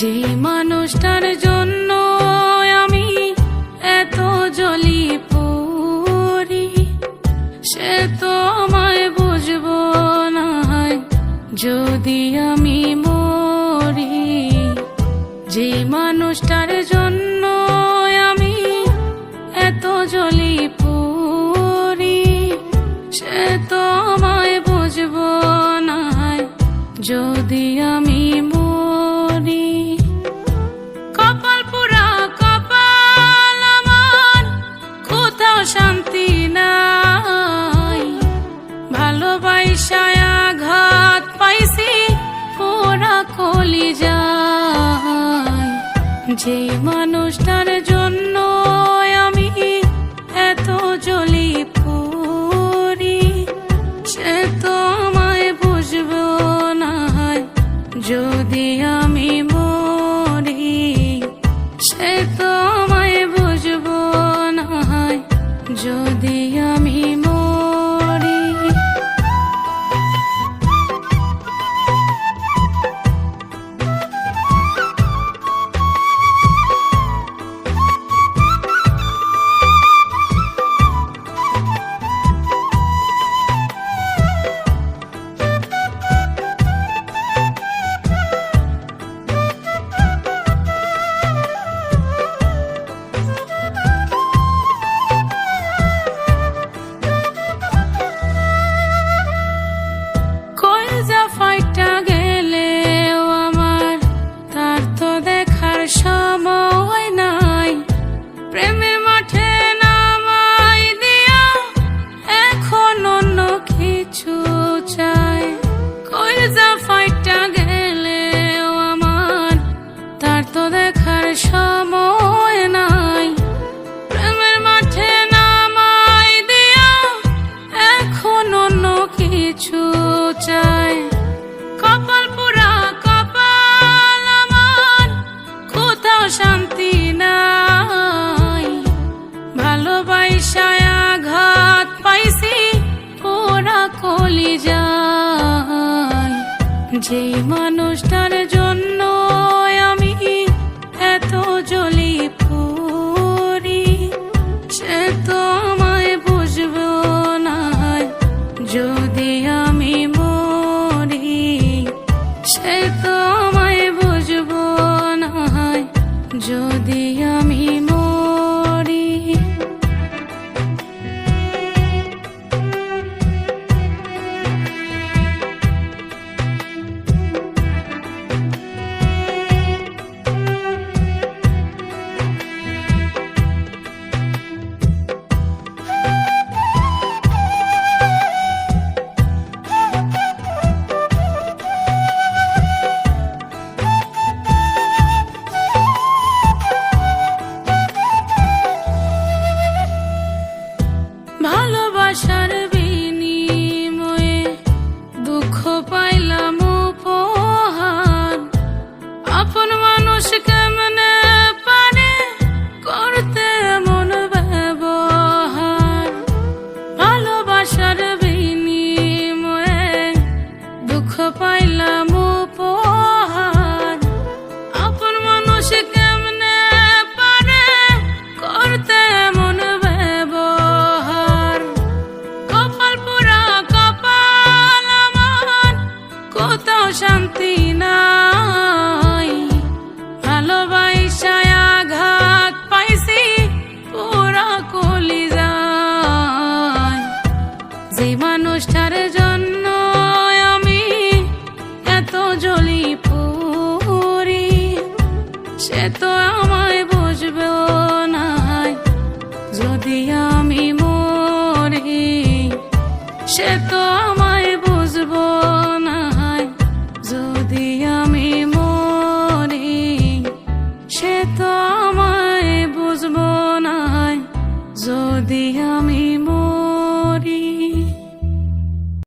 যে মানুষটার জন্য আমি এত জলি পড়ি, সে তো আমায় বুঝব না যদি আমি মরি। যে মানুষটার জন্য আমি এত জলি পড়ি, সে তো আমায় বুঝব না যদি আমি ভালোবাসায় আঘাত পাইছি ওরা কলি যায় যে মানুষটার জন্য আমি এত জলি পড়ি, সে তো আমায় বুঝব না যদি আমি মরি, সে তো আমায় বুঝব না যদি ভালোবাসায় আঘাত পাইছি ওরা কলি যায় যে মানুষটার জন্য আমি এত জলি পড়ি, সে তো আমায় বুঝব না। যদি আমি মরি, সে তো আমায় বুঝব না। যদি ভালোবাসার বিনিময়ে দুঃখ পাইলাম উপহার। আপন মানুষ কেমনে শান্তি নাই। ভালোবাসায় পাইছি কলি যায় মানুষটার জন্য আমি এত জলি সে তো আমায় বুঝবে না যদি আমি সে তো তো আমায় বুঝব নাই। যদি আমি